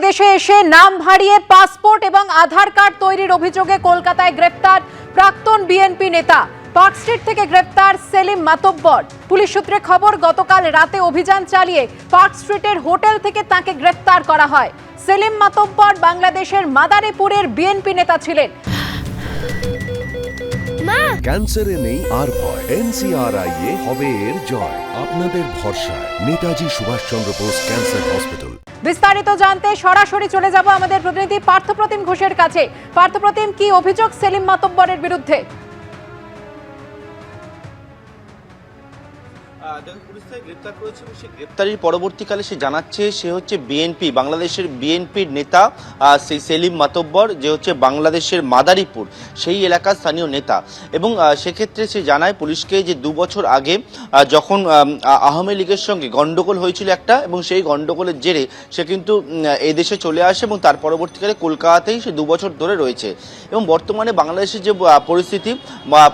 এদেশে এসে নাম হারিয়ে পাসপোর্ট এবং আধার কার্ড তৈরির অভিযোগে কলকাতায় গ্রেপ্তার প্রাক্তন বিএনপি নেতা। পার্ক স্ট্রিট থেকে গ্রেপ্তার সেলিম মাতব্বর। পুলিশ সূত্রে খবর, গতকাল রাতে অভিযান চালিয়ে পার্ক স্ট্রিটের হোটেল থেকে তাকে গ্রেপ্তার করা হয়। সেলিম মাতব্বর বাংলাদেশের মাদারীপুরের বিএনপি নেতা ছিলেন। ক্যান্সারে নেই আর ভয়। এনসিআরআই এ হবে এর জয়। আপনাদের ভরসা নেতাজি সুভাষচন্দ্র বোস ক্যান্সার হসপিটাল বিস্তারিত জানতে সরাসরি চলে যাব আমাদের প্রতিনিধি পার্থপ্রতিম ঘোষের কাছে। পার্থপ্রতিম কি অভিযোগ সেলিম মাতব্বরের বিরুদ্ধে? পুলিশ গ্রেপ্তার করেছে সেই গ্রেপ্তারির পরবর্তীকালে সে জানাচ্ছে সে হচ্ছে বিএনপি বাংলাদেশের বিএনপির নেতা সেই সেলিম মাতব্বর যে হচ্ছে বাংলাদেশের মাদারীপুর সেই এলাকার স্থানীয় নেতা। এবং সেক্ষেত্রে সে জানায় পুলিশকে যে দু বছর আগে যখন আওয়ামী লীগের সঙ্গে গন্ডগোল হয়েছিল একটা এবং সেই গন্ডগোলের জেরে সে কিন্তু উম, এই দেশে চলে আসে এবং তার পরবর্তীকালে কলকাতাতেই সে দু বছর ধরে রয়েছে। এবং বর্তমানে বাংলাদেশের যে পরিস্থিতি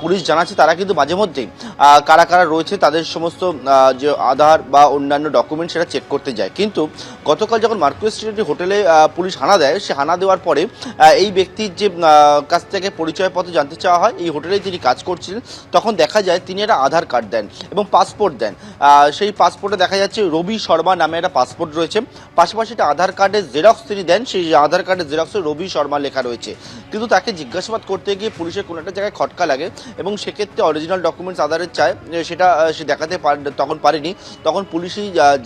পুলিশ জানাচ্ছে তারা কিন্তু মাঝে মধ্যেই কারা কারা রয়েছে তাদের সমস্ত আহ, যে আধার বা অন্যান্য ডকুমেন্ট সেটা চেক করতে যায়। কিন্তু গতকাল যখন মার্কুয়েস স্ট্রিটের হোটেলে পুলিশ হানা দেয় সে হানা দেওয়ার পরে এই ব্যক্তির যে কাছ থেকে পরিচয়পত্র জানতে চাওয়া হয় এই হোটেলে তিনি কাজ করছিলেন তখন দেখা যায় তিনি একটা আধার কার্ড দেন এবং পাসপোর্ট দেন। সেই পাসপোর্টে দেখা যাচ্ছে রবি শর্মা নামে একটা পাসপোর্ট রয়েছে। পাশাপাশি একটা আধার কার্ডের জেরক্স তিনি দেন সেই আধার কার্ডের জেরক্সে রবি শর্মা লেখা রয়েছে। কিন্তু তাকে জিজ্ঞাসাবাদ করতে গিয়ে পুলিশের কোনো একটা জায়গায় খটকা লাগে এবং সেক্ষেত্রে অরিজিনাল ডকুমেন্টস আধারের চায় সেটা সে দেখাতে তখন পারেনি তখন পুলিশই আহ,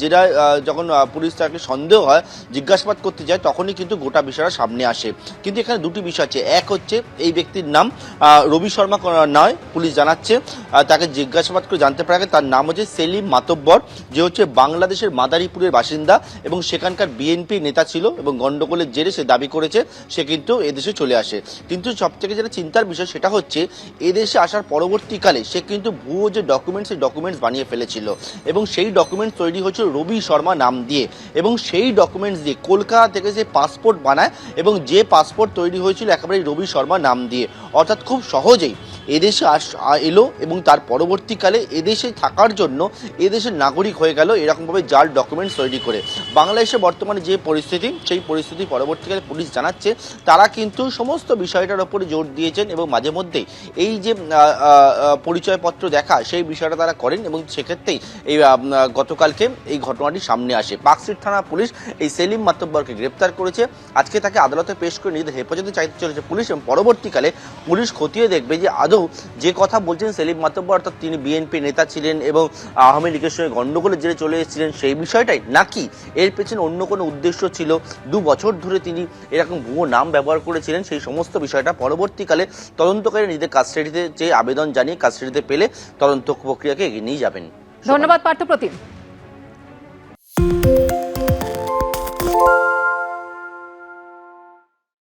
যখন পুলিশ তাকে সন্দেহ হয় জিজ্ঞাসাবাদ করতে যায় তখনই কিন্তু গোটা বিষয়টা সামনে আসে। কিন্তু এখানে দুটি বিষয় আছে। এক হচ্ছে এই ব্যক্তির নাম রবি শর্মা নয় পুলিশ জানাচ্ছে তাকে জিজ্ঞাসাবাদ করে জানতে পারা তার নাম হচ্ছে সেলিম মাতব্বর যে হচ্ছে বাংলাদেশের মাদারীপুরের বাসিন্দা এবং সেখানকার বিএনপি নেতা ছিল এবং গন্ডগোলের জেরে সে দাবি করেছে সে কিন্তু এদেশে চলে আসে। কিন্তু সব থেকে যেটা চিন্তার বিষয় সেটা হচ্ছে এদেশে আসার পরবর্তীকালে সে কিন্তু ভুয়ো যে ডকুমেন্টস সেই ডকুমেন্টস বানিয়ে ফেলেছিল। এবং সেই ডকুমেন্টস তৈরি হয়েছিল রবি শর্মা নাম দিয়ে। এবং সেই ডকুমেন্টস দিয়ে কলকাতা থেকে সে পাসপোর্ট বানায় এবং যে পাসপোর্ট তৈরি হয়েছিল একেবারে রবি শর্মা নাম দিয়ে। অর্থাৎ খুব সহজেই এদেশে আস এলো এবং তার পরবর্তীকালে এদেশে থাকার জন্য এদেশের নাগরিক হয়ে গেল এরকমভাবে জাল ডকুমেন্টস তৈরি করে। বাংলাদেশে বর্তমানে যে পরিস্থিতি, সেই পরিস্থিতি পরবর্তীকালে পুলিশ জানাচ্ছে। তারা কিন্তু সমস্ত বিষয়টার ওপরে জোর দিয়েছেন এবং মাঝে মধ্যেই এই যে পরিচয়পত্র দেখা, সেই বিষয়টা তারা করেন এবং সেক্ষেত্রেই এই গতকালকে এই ঘটনাটি সামনে আসে। পার্কস্ট্রিট থানা পুলিশ এই সেলিম মাতব্বরকে গ্রেপ্তার করেছে। আজকে তাকে আদালতে পেশ করে নিজেদের হেফাজতে চাইতে চলেছে পুলিশ এবং পরবর্তীকালে পুলিশ খতিয়ে দেখবে যে আদৌ যে কথা বলছেন সেলিম মাতব্বর, অর্থাৎ তিনি বিএনপি নেতা ছিলেন এবং আওয়ামী লীগের সঙ্গে গণ্ডগোলের জেরে চলে এসেছিলেন, সেই বিষয়টাই নাকি এর পেছনে অন্য কোনো উদ্দেশ্য ছিল? দু বছর ধরে তিনি এরকম ভুয়ো নাম ব্যবহার করেছিলেন, সেই সমস্ত বিষয়টা পরবর্তীকালে তদন্তকারী নিজেদের কাস্টাডিতে যে আবেদন জানিয়ে, কাস্টাডিতে পেলে তদন্ত প্রক্রিয়াকে এগিয়ে নিয়ে যাবেন। ধন্যবাদ পার্থপ্রতিম।